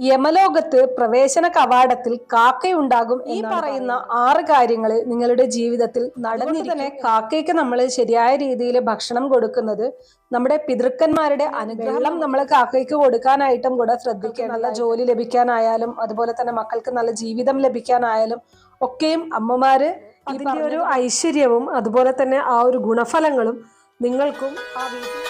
യമലോകത്ത് പ്രവേശന കവാടത്തിൽ കാക്കയുണ്ടാകും ഈ പറയുന്ന ആറ് കാര്യങ്ങൾ നിങ്ങളുടെ ജീവിതത്തിൽ നടന്നു തന്നെ കാക്കയ്ക്ക് നമ്മൾ ശരിയായ രീതിയിൽ ഭക്ഷണം കൊടുക്കുന്നത് നമ്മുടെ പിതൃക്കന്മാരുടെ അനുഗ്രഹം നമ്മൾ കാക്കയ്ക്ക് കൊടുക്കാനായിട്ടും കൂടെ ശ്രദ്ധിക്കുക. നല്ല ജോലി ലഭിക്കാനായാലും അതുപോലെ തന്നെ മക്കൾക്ക് നല്ല ജീവിതം ലഭിക്കാനായാലും ഒക്കെയും അമ്മമാര് അതിന്റെ ഒരു ഐശ്വര്യവും അതുപോലെ തന്നെ ആ ഒരു ഗുണഫലങ്ങളും നിങ്ങൾക്കും ആ വീട്ടിൽ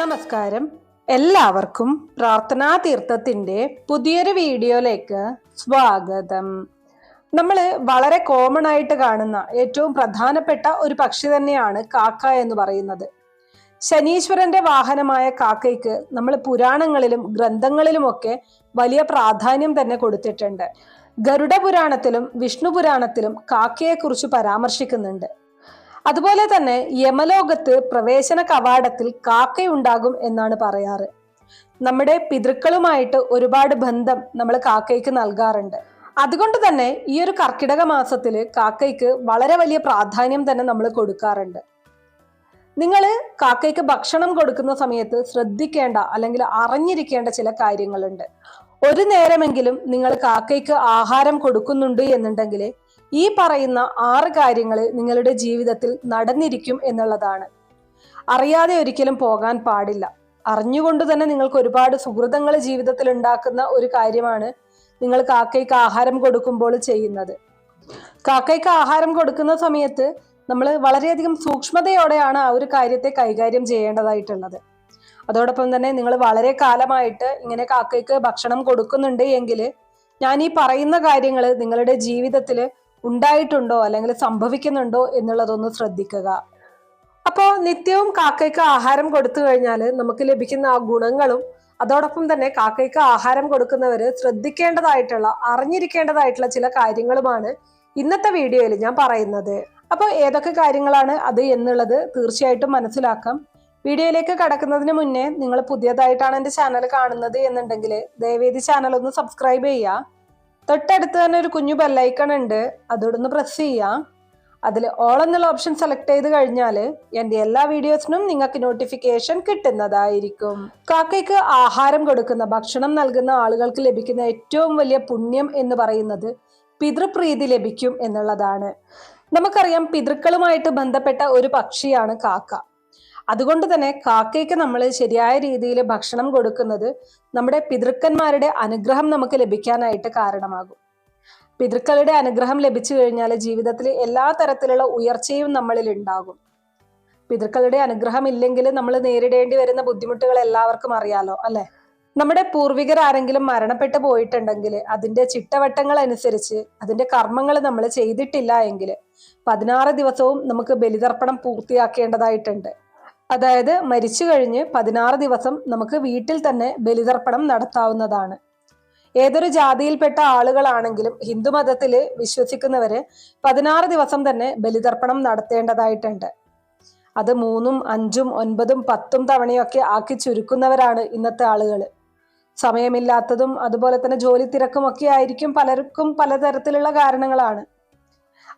നമസ്കാരം. എല്ലാവർക്കും പ്രാർത്ഥനാ തീർത്ഥത്തിന്റെ പുതിയൊരു വീഡിയോയിലേക്ക് സ്വാഗതം. നമ്മൾ വളരെ കോമൺ ആയിട്ട് കാണുന്ന ഏറ്റവും പ്രധാനപ്പെട്ട ഒരു പക്ഷി തന്നെയാണ് കാക്ക എന്ന് പറയുന്നത്. ശനീശ്വരന്റെ വാഹനമായ കാക്കയ്ക്ക് നമ്മൾ പുരാണങ്ങളിലും ഗ്രന്ഥങ്ങളിലുമൊക്കെ വലിയ പ്രാധാന്യം തന്നെ കൊടുത്തിട്ടുണ്ട്. ഗരുഡ പുരാണത്തിലും വിഷ്ണു പുരാണത്തിലും കാക്കയെക്കുറിച്ച് പരാമർശിക്കുന്നുണ്ട്. അതുപോലെ തന്നെ യമലോകത്ത് പ്രവേശന കവാടത്തിൽ കാക്കയുണ്ടാകും എന്നാണ് പറയാറ്. നമ്മുടെ പിതൃക്കളുമായിട്ട് ഒരുപാട് ബന്ധം നമ്മൾ കാക്കയ്ക്ക് നൽകാറുണ്ട്. അതുകൊണ്ട് തന്നെ ഈ ഒരു കർക്കിടക മാസത്തിൽ കാക്കയ്ക്ക് വളരെ വലിയ പ്രാധാന്യം തന്നെ നമ്മൾ കൊടുക്കാറുണ്ട്. നിങ്ങൾ കാക്കയ്ക്ക് ഭക്ഷണം കൊടുക്കുന്ന സമയത്ത് ശ്രദ്ധിക്കേണ്ട അല്ലെങ്കിൽ അറിഞ്ഞിരിക്കേണ്ട ചില കാര്യങ്ങളുണ്ട്. ഒരു നേരമെങ്കിലും നിങ്ങൾ കാക്കയ്ക്ക് ആഹാരം കൊടുക്കുന്നുണ്ട് എന്നുണ്ടെങ്കിൽ ഈ പറയുന്ന ആറ് കാര്യങ്ങൾ നിങ്ങളുടെ ജീവിതത്തിൽ നടന്നിരിക്കും എന്നുള്ളതാണ്. അറിയാതെ ഒരിക്കലും പോകാൻ പാടില്ല. അറിഞ്ഞുകൊണ്ട് തന്നെ നിങ്ങൾക്ക് ഒരുപാട് സുഹൃതങ്ങൾ ജീവിതത്തിൽ ഉണ്ടാക്കുന്ന ഒരു കാര്യമാണ് നിങ്ങൾ കാക്കയ്ക്ക് ആഹാരം കൊടുക്കുമ്പോൾ ചെയ്യുന്നത്. കാക്കയ്ക്ക് ആഹാരം കൊടുക്കുന്ന സമയത്ത് നമ്മൾ വളരെയധികം സൂക്ഷ്മതയോടെയാണ് ആ ഒരു കാര്യത്തെ കൈകാര്യം ചെയ്യേണ്ടതായിട്ടുള്ളത്. അതോടൊപ്പം തന്നെ നിങ്ങൾ വളരെ കാലമായിട്ട് ഇങ്ങനെ കാക്കയ്ക്ക് ഭക്ഷണം കൊടുക്കുന്നുണ്ട് എങ്കിൽ ഞാൻ ഈ പറയുന്ന കാര്യങ്ങൾ നിങ്ങളുടെ ജീവിതത്തിൽ ഉണ്ടായിട്ടുണ്ടോ അല്ലെങ്കിൽ സംഭവിക്കുന്നുണ്ടോ എന്നുള്ളതൊന്ന് ശ്രദ്ധിക്കുക. അപ്പോൾ നിത്യവും കാക്കയ്ക്ക് ആഹാരം കൊടുത്തു കഴിഞ്ഞാൽ നമുക്ക് ലഭിക്കുന്ന ആ ഗുണങ്ങളും അതോടൊപ്പം തന്നെ കാക്കയ്ക്ക് ആഹാരം കൊടുക്കുന്നവർ ശ്രദ്ധിക്കേണ്ടതായിട്ടുള്ള അറിഞ്ഞിരിക്കേണ്ടതായിട്ടുള്ള ചില കാര്യങ്ങളുമാണ് ഇന്നത്തെ വീഡിയോയിൽ ഞാൻ പറയുന്നത്. അപ്പോൾ ഏതൊക്കെ കാര്യങ്ങളാണ് അത് എന്നുള്ളത് തീർച്ചയായിട്ടും മനസ്സിലാക്കാം. വീഡിയോയിലേക്ക് കടക്കുന്നതിന് മുന്നേ നിങ്ങൾ പുതിയതായിട്ടാണ് എന്റെ ചാനൽ കാണുന്നത് എന്നുണ്ടെങ്കിൽ ദയവേദി ചാനൽ ഒന്ന് സബ്സ്ക്രൈബ് ചെയ്യുക. തൊട്ടടുത്ത് തന്നെ ഒരു കുഞ്ഞു ബെല്ലൈക്കൺ ഉണ്ട്. അതോടൊന്ന് പ്രസ് ചെയ്യാം. അതിൽ ഓൾ എന്നുള്ള ഓപ്ഷൻ സെലക്ട് ചെയ്ത് കഴിഞ്ഞാൽ എന്റെ എല്ലാ വീഡിയോസിനും നിങ്ങൾക്ക് നോട്ടിഫിക്കേഷൻ കിട്ടുന്നതായിരിക്കും. കാക്കയ്ക്ക് ആഹാരം കൊടുക്കുന്ന ഭക്ഷണം നൽകുന്ന ആളുകൾക്ക് ലഭിക്കുന്ന ഏറ്റവും വലിയ പുണ്യം എന്ന് പറയുന്നത് പിതൃപ്രീതി ലഭിക്കും എന്നുള്ളതാണ്. നമുക്കറിയാം പിതൃക്കളുമായിട്ട് ബന്ധപ്പെട്ട ഒരു പക്ഷിയാണ് കാക്ക. അതുകൊണ്ട് തന്നെ കാക്കയ്ക്ക് നമ്മൾ ശരിയായ രീതിയിൽ ഭക്ഷണം കൊടുക്കുന്നത് നമ്മുടെ പിതൃക്കന്മാരുടെ അനുഗ്രഹം നമുക്ക് ലഭിക്കാനായിട്ട് കാരണമാകും. പിതൃക്കളുടെ അനുഗ്രഹം ലഭിച്ചു കഴിഞ്ഞാൽ ജീവിതത്തിൽ എല്ലാ തരത്തിലുള്ള ഉയർച്ചയും നമ്മളിൽ ഉണ്ടാകും. പിതൃക്കളുടെ അനുഗ്രഹം ഇല്ലെങ്കിൽ നമ്മൾ നേരിടേണ്ടി വരുന്ന ബുദ്ധിമുട്ടുകൾ എല്ലാവർക്കും അറിയാലോ അല്ലെ? നമ്മുടെ പൂർവികർ ആരെങ്കിലും മരണപ്പെട്ടു പോയിട്ടുണ്ടെങ്കിൽ അതിന്റെ ചിട്ടവട്ടങ്ങൾ അനുസരിച്ച് അതിന്റെ കർമ്മങ്ങൾ നമ്മൾ ചെയ്തിട്ടില്ല എങ്കിൽ പതിനാറ് ദിവസവും നമുക്ക് ബലിതർപ്പണം പൂർത്തിയാക്കേണ്ടതായിട്ടുണ്ട്. അതായത് മരിച്ചു കഴിഞ്ഞ് പതിനാറ് ദിവസം നമുക്ക് വീട്ടിൽ തന്നെ ബലിതർപ്പണം നടത്താവുന്നതാണ്. ഏതൊരു ജാതിയിൽപ്പെട്ട ആളുകളാണെങ്കിലും ഹിന്ദു വിശ്വസിക്കുന്നവർ വിശ്വസിക്കുന്നവര് പതിനാറ് ദിവസം തന്നെ ബലിതർപ്പണം നടത്തേണ്ടതായിട്ടുണ്ട്. അത് മൂന്നും അഞ്ചും ഒൻപതും പത്തും തവണയൊക്കെ ആക്കി ചുരുക്കുന്നവരാണ് ഇന്നത്തെ ആളുകൾ സമയമില്ലാത്തതും അതുപോലെ തന്നെ ജോലി തിരക്കും ഒക്കെ ആയിരിക്കും പലർക്കും പലതരത്തിലുള്ള കാരണങ്ങളാണ്.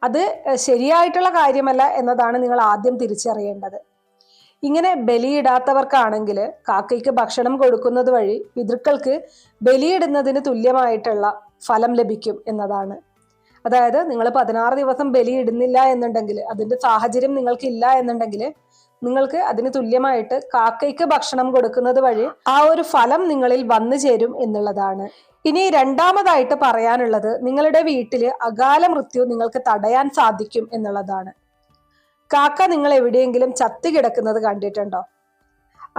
അത് ശരിയായിട്ടുള്ള കാര്യമല്ല എന്നതാണ് നിങ്ങൾ ആദ്യം തിരിച്ചറിയേണ്ടത്. ഇങ്ങനെ ബലിയിടാത്തവർക്കാണെങ്കിൽ കാക്കയ്ക്ക് ഭക്ഷണം കൊടുക്കുന്നത് വഴി പിതൃക്കൾക്ക് ബലിയിടുന്നതിന് തുല്യമായിട്ടുള്ള ഫലം ലഭിക്കും എന്നതാണ്. അതായത് നിങ്ങൾ പതിനാറ് ദിവസം ബലിയിടുന്നില്ല എന്നുണ്ടെങ്കിൽ അതിന്റെ സാഹചര്യം നിങ്ങൾക്ക് ഇല്ല എന്നുണ്ടെങ്കിൽ നിങ്ങൾക്ക് അതിന് തുല്യമായിട്ട് കാക്കയ്ക്ക് ഭക്ഷണം കൊടുക്കുന്നത് വഴി ആ ഒരു ഫലം നിങ്ങളിൽ വന്നു ചേരും എന്നുള്ളതാണ്. ഇനി രണ്ടാമതായിട്ട് പറയാനുള്ളത് നിങ്ങളുടെ വീട്ടിൽ അകാല മൃത്യു നിങ്ങൾക്ക് തടയാൻ സാധിക്കും എന്നുള്ളതാണ്. കാക്ക നിങ്ങൾ എവിടെയെങ്കിലും ചത്തി കിടക്കുന്നത് കണ്ടിട്ടുണ്ടോ?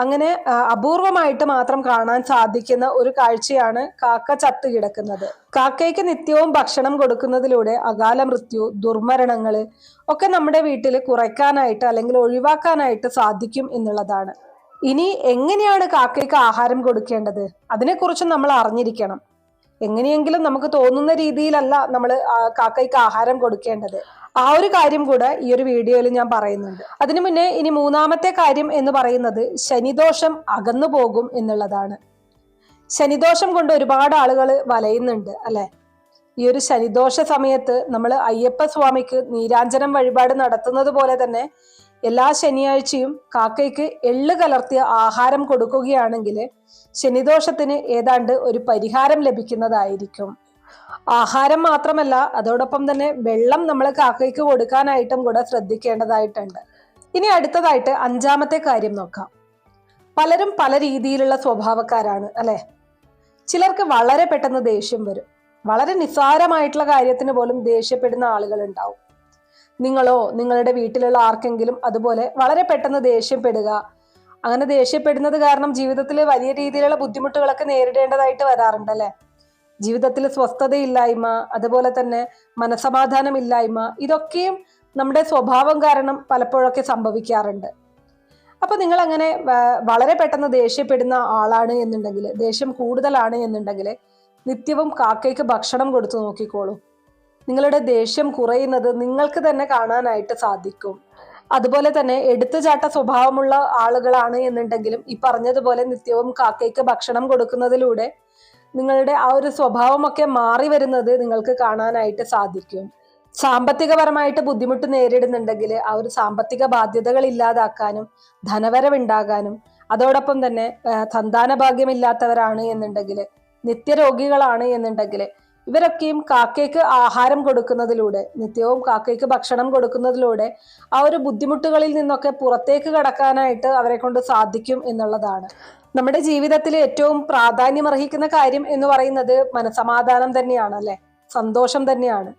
അങ്ങനെ അപൂർവമായിട്ട് മാത്രം കാണാൻ സാധിക്കുന്ന ഒരു കാഴ്ചയാണ് കാക്ക ചത്തു കിടക്കുന്നത് കാക്കയ്ക്ക് നിത്യവും ഭക്ഷണം കൊടുക്കുന്നതിലൂടെ അകാല മൃത്യു ദുർമരണങ്ങൾ ഒക്കെ നമ്മുടെ വീട്ടിൽ കുറയ്ക്കാനായിട്ട് അല്ലെങ്കിൽ ഒഴിവാക്കാനായിട്ട് സാധിക്കും എന്നുള്ളതാണ്. ഇനി എങ്ങനെയാണ് കാക്കയ്ക്ക് ആഹാരം കൊടുക്കേണ്ടത്? അതിനെക്കുറിച്ച് നമ്മൾ അറിഞ്ഞിരിക്കണം. എങ്ങനെയെങ്കിലും നമുക്ക് തോന്നുന്ന രീതിയിലല്ല നമ്മൾ കാക്കയ്ക്ക് ആഹാരം കൊടുക്കേണ്ടത്. ആ ഒരു കാര്യം കൂടെ ഈ ഒരു വീഡിയോയിൽ ഞാൻ പറയുന്നുണ്ട്. അതിനു മുന്നേ ഇനി മൂന്നാമത്തെ കാര്യം എന്ന് പറയുന്നത് ശനിദോഷം അകന്നു പോകും എന്നുള്ളതാണ്. ശനിദോഷം കൊണ്ട് ഒരുപാട് ആളുകൾ വലയുന്നുണ്ട് അല്ലെ? ഈ ഒരു ശനിദോഷ സമയത്ത് നമ്മൾ അയ്യപ്പ സ്വാമിക്ക് നീരാഞ്ജനം വഴിപാട് നടത്തുന്നത് പോലെ തന്നെ എല്ലാ ശനിയാഴ്ചയും കാക്കയ്ക്ക് എള്ള് കലർത്തിയ ആഹാരം കൊടുക്കുകയാണെങ്കിൽ ശനിദോഷത്തിന് ഏതാണ്ട് ഒരു പരിഹാരം ലഭിക്കുന്നതായിരിക്കും. ആഹാരം മാത്രമല്ല അതോടൊപ്പം തന്നെ വെള്ളം നമ്മൾ കാക്കയ്ക്ക് കൊടുക്കാനായിട്ടും കൂടെ ശ്രദ്ധിക്കേണ്ടതായിട്ടുണ്ട്. ഇനി അടുത്തതായിട്ട് അഞ്ചാമത്തെ കാര്യം നോക്കാം. പലരും പല രീതിയിലുള്ള സ്വഭാവക്കാരാണ് അല്ലെ? ചിലർക്ക് വളരെ പെട്ടെന്ന് ദേഷ്യം വരും. വളരെ നിസ്സാരമായിട്ടുള്ള കാര്യത്തിന് പോലും ദേഷ്യപ്പെടുന്ന ആളുകൾ ഉണ്ടാവും. നിങ്ങളോ നിങ്ങളുടെ വീട്ടിലുള്ള ആർക്കെങ്കിലും അതുപോലെ വളരെ പെട്ടെന്ന് ദേഷ്യപ്പെടുക. അങ്ങനെ ദേഷ്യപ്പെടുന്നത് കാരണം ജീവിതത്തിൽ വലിയ രീതിയിലുള്ള ബുദ്ധിമുട്ടുകളൊക്കെ നേരിടേണ്ടതായിട്ട് വരാറുണ്ട് അല്ലെ ജീവിതത്തിൽ സ്വസ്ഥതയില്ലായ്മ അതുപോലെ തന്നെ മനസമാധാനമില്ലായ്മ ഇതൊക്കെയും നമ്മുടെ സ്വഭാവം കാരണം പലപ്പോഴൊക്കെ സംഭവിക്കാറുണ്ട്. അപ്പൊ നിങ്ങൾ അങ്ങനെ വളരെ പെട്ടെന്ന് ദേഷ്യപ്പെടുന്ന ആളാണ് എന്നുണ്ടെങ്കിൽ ദേഷ്യം കൂടുതലാണ് എന്നുണ്ടെങ്കിൽ നിത്യവും കാക്കയ്ക്ക് ഭക്ഷണം കൊടുത്തു നോക്കിക്കോളൂ. നിങ്ങളുടെ ദേഷ്യം കുറയുന്നത് നിങ്ങൾക്ക് തന്നെ കാണാനായിട്ട് സാധിക്കും. അതുപോലെ തന്നെ എടുത്തുചാട്ട സ്വഭാവമുള്ള ആളുകളാണ് എന്നുണ്ടെങ്കിലും ഈ പറഞ്ഞതുപോലെ നിത്യവും കാക്കയ്ക്ക് ഭക്ഷണം കൊടുക്കുന്നതിലൂടെ നിങ്ങളുടെ ആ ഒരു സ്വഭാവമൊക്കെ മാറി വരുന്നത് നിങ്ങൾക്ക് കാണാനായിട്ട് സാധിക്കും. സാമ്പത്തികപരമായിട്ട് ബുദ്ധിമുട്ട് നേരിടുന്നുണ്ടെങ്കിൽ ആ ഒരു സാമ്പത്തിക ബാധ്യതകൾ ഇല്ലാതാക്കാനും ധനവരവുണ്ടാകാനും അതോടൊപ്പം തന്നെ സന്താന ഭാഗ്യമില്ലാത്തവരാണ് എന്നുണ്ടെങ്കിൽ നിത്യരോഗികളാണ് എന്നുണ്ടെങ്കിൽ ഇവരൊക്കെയും കാക്കയ്ക്ക് ആഹാരം കൊടുക്കുന്നതിലൂടെ നിത്യവും കാക്കയ്ക്ക് ഭക്ഷണം കൊടുക്കുന്നതിലൂടെ ആ ഒരു ബുദ്ധിമുട്ടുകളിൽ നിന്നൊക്കെ പുറത്തേക്ക് കടക്കാനായിട്ട് അവരെ കൊണ്ട് സാധിക്കും എന്നുള്ളതാണ്. നമ്മുടെ ജീവിതത്തിൽ ഏറ്റവും പ്രാധാന്യമർഹിക്കുന്ന കാര്യം എന്ന് പറയുന്നത് മനസമാധാനം തന്നെയാണ് അല്ലെ? സന്തോഷം തന്നെയാണ്.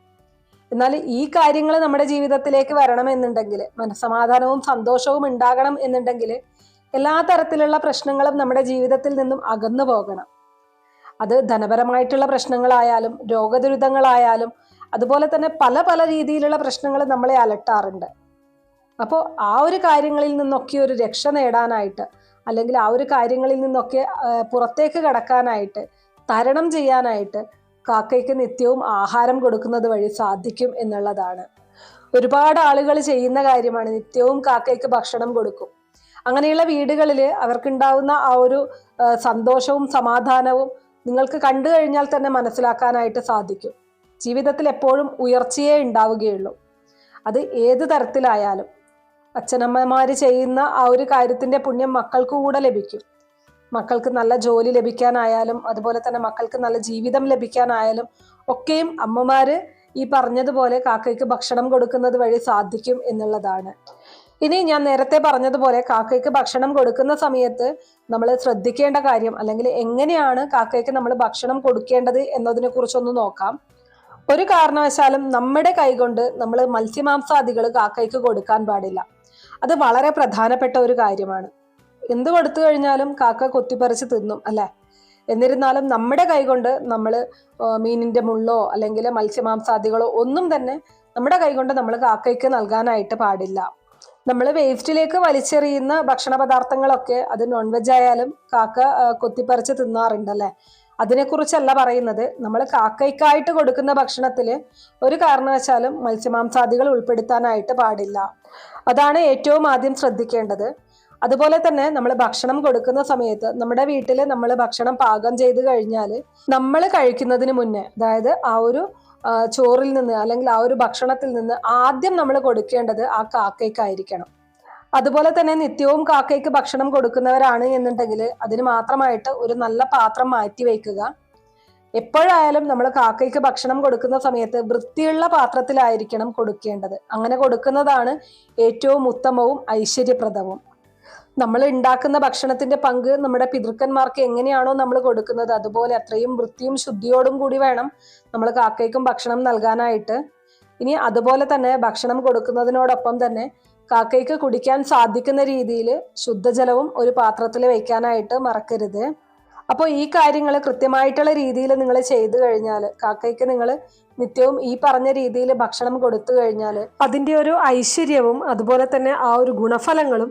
എന്നാൽ ഈ കാര്യങ്ങൾ നമ്മുടെ ജീവിതത്തിലേക്ക് വരണമെന്നുണ്ടെങ്കിൽ മനസമാധാനവും സന്തോഷവും ഉണ്ടാകണം എന്നുണ്ടെങ്കിൽ എല്ലാ തരത്തിലുള്ള പ്രശ്നങ്ങളും നമ്മുടെ ജീവിതത്തിൽ നിന്നും അകന്നു പോകണം. അത് ധനപരമായിട്ടുള്ള പ്രശ്നങ്ങളായാലും രോഗദുരിതങ്ങളായാലും അതുപോലെ തന്നെ പല പല രീതിയിലുള്ള പ്രശ്നങ്ങൾ നമ്മളെ അലട്ടാറുണ്ട്. അപ്പോൾ ആ ഒരു കാര്യങ്ങളിൽ നിന്നൊക്കെ ഒരു രക്ഷ നേടാനായിട്ട് അല്ലെങ്കിൽ ആ ഒരു കാര്യങ്ങളിൽ നിന്നൊക്കെ പുറത്തേക്ക് കടക്കാനായിട്ട് തരണം ചെയ്യാനായിട്ട് കാക്കയ്ക്ക് നിത്യവും ആഹാരം കൊടുക്കുന്നത് വഴി സാധിക്കും എന്നുള്ളതാണ്. ഒരുപാട് ആളുകൾ ചെയ്യുന്ന കാര്യമാണ് നിത്യവും കാക്കയ്ക്ക് ഭക്ഷണം കൊടുക്കും. അങ്ങനെയുള്ള വീടുകളിൽ അവർക്കുണ്ടാവുന്ന ആ ഒരു സന്തോഷവും സമാധാനവും നിങ്ങൾക്ക് കണ്ടു കഴിഞ്ഞാൽ തന്നെ മനസ്സിലാക്കാനായിട്ട് സാധിക്കും. ജീവിതത്തിൽ എപ്പോഴും ഉയർച്ചയേ ഉണ്ടാവുകയുള്ളൂ. അത് ഏത് തരത്തിലായാലും. അച്ഛനമ്മമാർ ചെയ്യുന്ന ആ ഒരു കാര്യത്തിന്റെ പുണ്യം മക്കൾക്ക് കൂടെ ലഭിക്കും. മക്കൾക്ക് നല്ല ജോലി ലഭിക്കാനായാലും അതുപോലെ തന്നെ മക്കൾക്ക് നല്ല ജീവിതം ലഭിക്കാനായാലും ഒക്കെയും അമ്മമാര് ഈ പറഞ്ഞതുപോലെ കാക്കയ്ക്ക് ഭക്ഷണം കൊടുക്കുന്നത് വഴി സാധിക്കും എന്നുള്ളതാണ്. ഇനി ഞാൻ നേരത്തെ പറഞ്ഞതുപോലെ കാക്കയ്ക്ക് ഭക്ഷണം കൊടുക്കുന്ന സമയത്ത് നമ്മൾ ശ്രദ്ധിക്കേണ്ട കാര്യം അല്ലെങ്കിൽ എങ്ങനെയാണ് കാക്കയ്ക്ക് നമ്മൾ ഭക്ഷണം കൊടുക്കേണ്ടത് എന്നതിനെ കുറിച്ചൊന്ന് നോക്കാം. ഒരു കാരണവശാലും നമ്മുടെ കൈകൊണ്ട് നമ്മൾ മത്സ്യമാംസാദികൾ കാക്കയ്ക്ക് കൊടുക്കാൻ പാടില്ല. അത് വളരെ പ്രധാനപ്പെട്ട ഒരു കാര്യമാണ്. എന്ത് കൊടുത്തു കഴിഞ്ഞാലും കാക്ക കൊത്തിപ്പറിച്ച് തിന്നും അല്ലെ? എന്നിരുന്നാലും നമ്മുടെ കൈകൊണ്ട് നമ്മൾ മീനിന്റെ മുള്ളോ അല്ലെങ്കിൽ മത്സ്യമാംസാദികളോ ഒന്നും തന്നെ നമ്മുടെ കൈകൊണ്ട് നമ്മൾ കാക്കയ്ക്ക് നൽകാനായിട്ട് പാടില്ല. നമ്മൾ വേസ്റ്റിലേക്ക് വലിച്ചെറിയുന്ന ഭക്ഷണ പദാർത്ഥങ്ങളൊക്കെ അത് നോൺ വെജ് ആയാലും കാക്ക കൊത്തിപ്പറിച്ച് തിന്നാറുണ്ട് അല്ലെ അതിനെക്കുറിച്ചല്ല പറയുന്നത്. നമ്മൾ കാക്കയ്ക്കായിട്ട് കൊടുക്കുന്ന ഭക്ഷണത്തിൽ ഒരു കാരണവശാലും മത്സ്യമാംസാദികൾ ഉൾപ്പെടുത്താനായിട്ട് പാടില്ല. അതാണ് ഏറ്റവും ആദ്യം ശ്രദ്ധിക്കേണ്ടത്. അതുപോലെ തന്നെ നമ്മൾ ഭക്ഷണം കൊടുക്കുന്ന സമയത്ത് നമ്മുടെ വീട്ടിൽ നമ്മൾ ഭക്ഷണം പാകം ചെയ്ത് കഴിഞ്ഞാൽ നമ്മൾ കഴിക്കുന്നതിന് മുന്നേ അതായത് ആ ഒരു ചോറിൽ നിന്ന് അല്ലെങ്കിൽ ആ ഒരു ഭക്ഷണത്തിൽ നിന്ന് ആദ്യം നമ്മൾ കൊടുക്കേണ്ടത് ആ കാക്കയ്ക്കായിരിക്കണം. അതുപോലെ തന്നെ നിത്യവും കാക്കയ്ക്ക് ഭക്ഷണം കൊടുക്കുന്നവരാണ് എന്നുണ്ടെങ്കിൽ അതിന് മാത്രമായിട്ട് ഒരു നല്ല പാത്രം മാറ്റി വയ്ക്കുക. എപ്പോഴായാലും നമ്മൾ കാക്കയ്ക്ക് ഭക്ഷണം കൊടുക്കുന്ന സമയത്ത് വൃത്തിയുള്ള പാത്രത്തിലായിരിക്കണം കൊടുക്കേണ്ടത്. അങ്ങനെ കൊടുക്കുന്നതാണ് ഏറ്റവും ഉത്തമവും ഐശ്വര്യപ്രദവും. നമ്മൾ ഉണ്ടാക്കുന്ന ഭക്ഷണത്തിന്റെ പങ്ക് നമ്മുടെ പിതൃക്കന്മാർക്ക് എങ്ങനെയാണോ നമ്മൾ കൊടുക്കുന്നത് അതുപോലെ അത്രയും വൃത്തിയും ശുദ്ധിയോടും കൂടി വേണം നമ്മൾ കാക്കയ്ക്കും ഭക്ഷണം നൽകാനായിട്ട്. ഇനി അതുപോലെ തന്നെ ഭക്ഷണം കൊടുക്കുന്നതിനോടൊപ്പം തന്നെ കാക്കയ്ക്ക് കുടിക്കാൻ സാധിക്കുന്ന രീതിയിൽ ശുദ്ധജലവും ഒരു പാത്രത്തിൽ വയ്ക്കാനായിട്ട് മറക്കരുത്. അപ്പോൾ ഈ കാര്യങ്ങൾ കൃത്യമായിട്ടുള്ള രീതിയിൽ നിങ്ങൾ ചെയ്തു കഴിഞ്ഞാൽ കാക്കയ്ക്ക് നിങ്ങൾ നിത്യവും ഈ പറഞ്ഞ രീതിയിൽ ഭക്ഷണം കൊടുത്തു കഴിഞ്ഞാൽ അതിന്റെ ഒരു ഐശ്വര്യവും അതുപോലെ തന്നെ ആ ഒരു ഗുണഫലങ്ങളും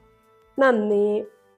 那你